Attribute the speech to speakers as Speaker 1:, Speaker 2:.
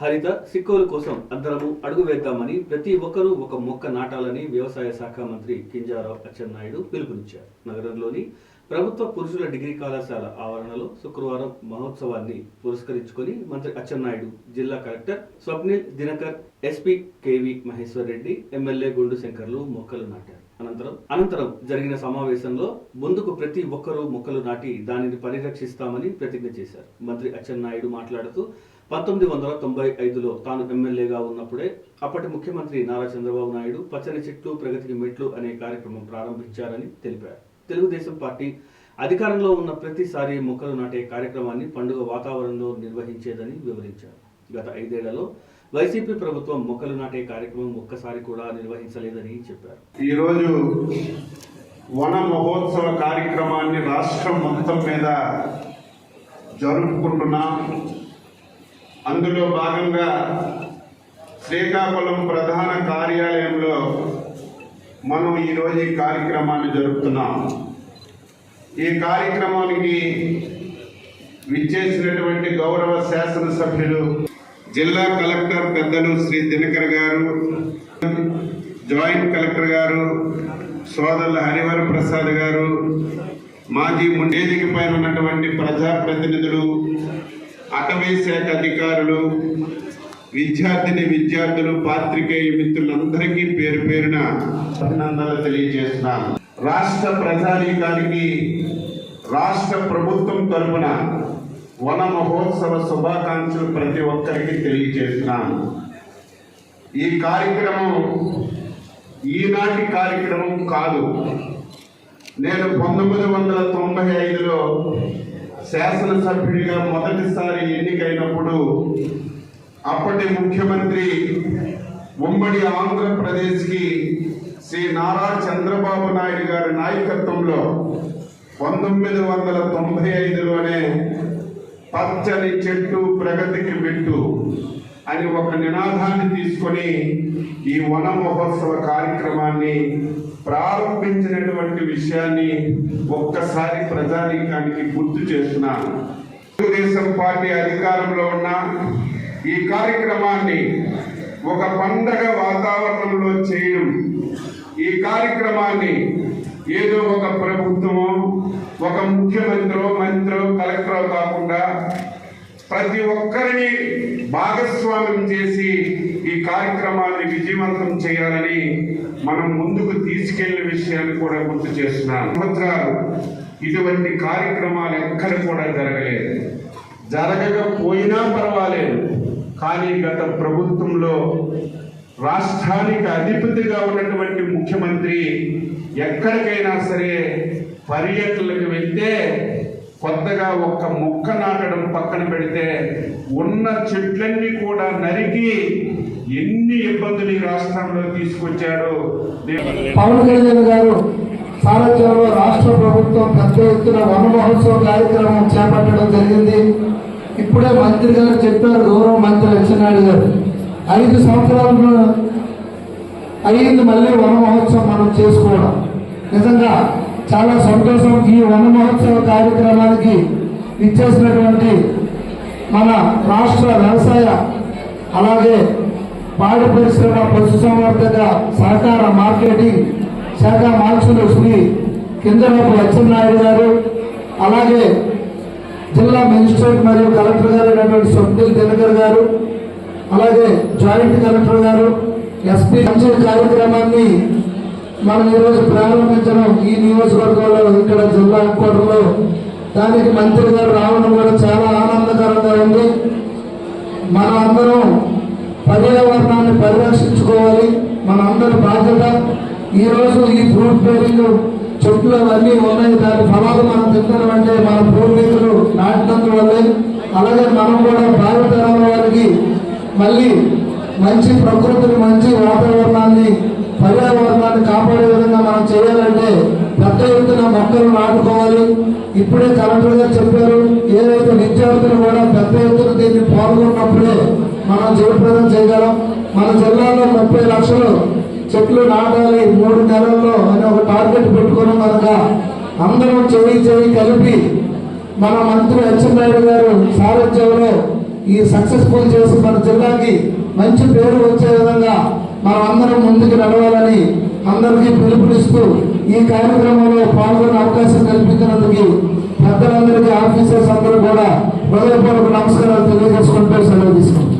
Speaker 1: హరిత సిక్కోలు కోసం అందరము అడుగు వేద్దామని ప్రతి ఒక్కరూ ఒక మొక్క నాటాలని వ్యవసాయ శాఖ మంత్రి కింజారావు అచ్చెన్నాయుడు పిలుపునిచ్చారు. నగరంలోని ప్రభుత్వ పురుషుల డిగ్రీ కళాశాల ఆవరణలో శుక్రవారం మహోత్సవాన్ని పురస్కరించుకొని మంత్రి అచ్చెన్నాయుడు జిల్లా collector Swapnil Dinakar SP KV Maheshwar Reddy MLA Gundu శంకర్లు మొక్కలు నాటారు. అనంతరం అనంతరం జరిగిన సమావేశంలో ముందుకు ప్రతి ఒక్కరూ మొక్కలు నాటి దానిని పరిరక్షిస్తామని ప్రతిజ్ఞ చేశారు. మంత్రి అచ్చెన్నాయుడు మాట్లాడుతూ పంతొమ్మిది వందల తొంభై ఐదులో తాను ఎమ్మెల్యేగా ఉన్నప్పుడే అప్పటి ముఖ్యమంత్రి నారా చంద్రబాబు నాయుడు పచ్చని చెట్లు ప్రగతికి మెట్లు అనే కార్యక్రమం ప్రారంభించారని తెలిపారు. తెలుగుదేశం పార్టీ అధికారంలో ఉన్న ప్రతిసారి మొక్కలు నాటే కార్యక్రమాన్ని పండుగ వాతావరణంలో నిర్వహించేదని వివరించారు. గత ఐదేళ్ళలో వైసీపీ ప్రభుత్వం మొక్కలు నాటే కార్యక్రమం ఒక్కసారి కూడా నిర్వహించలేదని చెప్పారు.
Speaker 2: ఈరోజు వన మహోత్సవ కార్యక్రమాన్ని రాష్ట్రం మొత్తం మీద జరుపుకుంటున్నాం. అందులో భాగంగా శ్రీకాకుళం ప్రధాన కార్యాలయంలో మనం ఈరోజు ఈ కార్యక్రమాన్ని జరుపుతున్నాం. ఈ కార్యక్రమానికి విచ్చేసినటువంటి గౌరవ శాసనసభ్యులు జిల్లా కలెక్టర్ పెద్దలు శ్రీ దినకర్ గారు జాయింట్ కలెక్టర్ గారు సోదరుల హరివర ప్రసాద్ గారు మాజీ ముండేదికి పైన ఉన్నటువంటి ప్రజాప్రతినిధులు అటవీ శాఖ అధికారులు విద్యార్థిని విద్యార్థులు పాత్రికేయ మిత్రులందరికీ పేరు పేరున అభినందనలు తెలియజేస్తున్నాను. రాష్ట్ర ప్రజానీకానికి రాష్ట్ర ప్రభుత్వం తరఫున వన మహోత్సవ శుభాకాంక్షలు ప్రతి ఒక్కరికి తెలియజేస్తున్నాను. ఈ కార్యక్రమం ఈనాటి కార్యక్రమం కాదు. నేను పంతొమ్మిది వందల తొంభై ఐదులో శాసనసభ్యుడిగా మొదటిసారి ఎన్నికైనప్పుడు అప్పటి ముఖ్యమంత్రి ఉమ్మడి ఆంధ్రప్రదేశ్కి శ్రీ నారా చంద్రబాబు నాయుడు గారి నాయకత్వంలో పంతొమ్మిది వందల తొంభై ఐదులోనే పచ్చని చెట్టు ప్రగతికి మెట్టు అని ఒక నినాదాన్ని తీసుకొని ఈ వన మహోత్సవ కార్యక్రమాన్ని ప్రారంభించినటువంటి విషయాన్ని ఒక్కసారి ప్రజానీకానికి గుర్తు చేస్తున్నాను తెలుగుదేశం పార్టీ అధికారంలో ఉన్న ఈ కార్యక్రమాన్ని ఒక పండగ వాతావరణంలో చేయడం. ఈ కార్యక్రమాన్ని ఏదో ఒక ప్రభుత్వమో ఒక ముఖ్యమంత్రో మంత్రో కలెక్టరో కాకుండా ప్రతి ఒక్కరిని భాగస్వామ్యం చేసి ఈ కార్యక్రమాన్ని విజయవంతం చేయాలని మనం ముందుకు తీసుకెళ్ళే విషయాన్ని కూడా గుర్తు చేస్తున్నాను. సంవత్సరాలు ఇటువంటి కార్యక్రమాలు ఎక్కడ కూడా జరగలేదు. జరగకపోయినా పర్వాలేదు. కానీ గత ప్రభుత్వంలో రాష్ట్రానికి అధిపతిగా ఉన్నటువంటి ముఖ్యమంత్రి ఎక్కడికైనా సరే పర్యటనలకు వెళ్తే కొత్తగా ఒక్క మొక్క నాటడం పక్కన పెడితే ఉన్న చెట్లన్నీ కూడా నరికి ఎన్ని ఇబ్బందులు ఈ రాష్ట్రంలో తీసుకొచ్చాడు
Speaker 3: పవన్ కళ్యాణ్ గారు సారథ్యంలో రాష్ట్ర ప్రభుత్వం పెద్ద ఎత్తున వన మహోత్సవ కార్యక్రమం చేపట్టడం జరిగింది. ఇప్పుడే మంత్రి గారు చెప్పారు గౌరవ మంత్రి లక్ష్మీనాయుడు గారు. ఐదు సంవత్సరాలు అయ్యింది మళ్ళీ వన మహోత్సవం మనం చేసుకోవడం. నిజంగా చాలా సంతోషం ఈ వన మహోత్సవ కార్యక్రమానికి ఇచ్చేసినటువంటి మన రాష్ట్ర వ్యవసాయ అలాగే పాడి పరిశ్రమ పశుసంవర్ధక సహకార మార్కెటింగ్ శాఖ మార్చులు శ్రీ కిందరపు అచ్చెన్నాయుడు గారు అలాగే జిల్లా మెజిస్ట్రేట్ మరియు కలెక్టర్ గారు అయినటువంటి స్వప్నిల్ దినకర్ గారు అలాగే జాయింట్ కలెక్టర్ గారు ఎస్పీ మంచి కార్యక్రమాన్ని మనం ఈరోజు ప్రారంభించడం ఈ నియోజకవర్గంలో ఇక్కడ జిల్లా హెడ్క్వార్టర్లో. దానికి మంత్రి గారు రావడం కూడా చాలా ఆనందకరంగా ఉంది. మనం అందరం పర్యావరణాన్ని పరిరక్షించుకోవాలి. మన అందరి బాధ్యత ఈ రోజు ఈ ఫ్రూట్ బేరింగ్ చెట్లు అవన్నీ ఉన్నాయి. దాని ఫలాలు మనం తింటడం అంటే మన పూర్వీకులు నాటినందువల్లే అలాగే మనం కూడా భావితరాల వారికి మళ్ళీ మంచి ప్రకృతిని మంచి వాతావరణం పర్యావరణాన్ని కాపాడే విధంగా మనం చేయాలంటే పెద్ద ఎత్తున మొక్కలు నాటుకోవాలి ఇప్పుడే కలెక్టర్ గారు చెప్పారు ఏదైతే విద్యార్థులు కూడా పెద్ద ఎత్తున దీన్ని పాల్గొన్నప్పుడే మనం జయప్రదం చేయగలం. మన జిల్లాలో ముప్పై లక్షలు చెట్లు నాటాలి మూడు నెలల్లో అని ఒక టార్గెట్ పెట్టుకున్నాం కనుక అందరం చేయి చేయి కలిపి మన మంత్రి అచ్చెన్నాయుడు గారు సారథ్యంలో ఈ సక్సెస్ఫుల్ చేసి మన జిల్లాకి మంచి పేరు వచ్చే విధంగా మనం అందరం ముందుకు నడవాలని అందరికీ పిలుపునిస్తూ ఈ కార్యక్రమంలో పాల్గొనే అవకాశం కల్పించినందుకు పెద్దలందరికీ ఆఫీసర్స్ అందరూ కూడా హృదయపూర్వక నమస్కారాలు తెలియజేసుకుంటూ సెలవు తీసుకుంటాం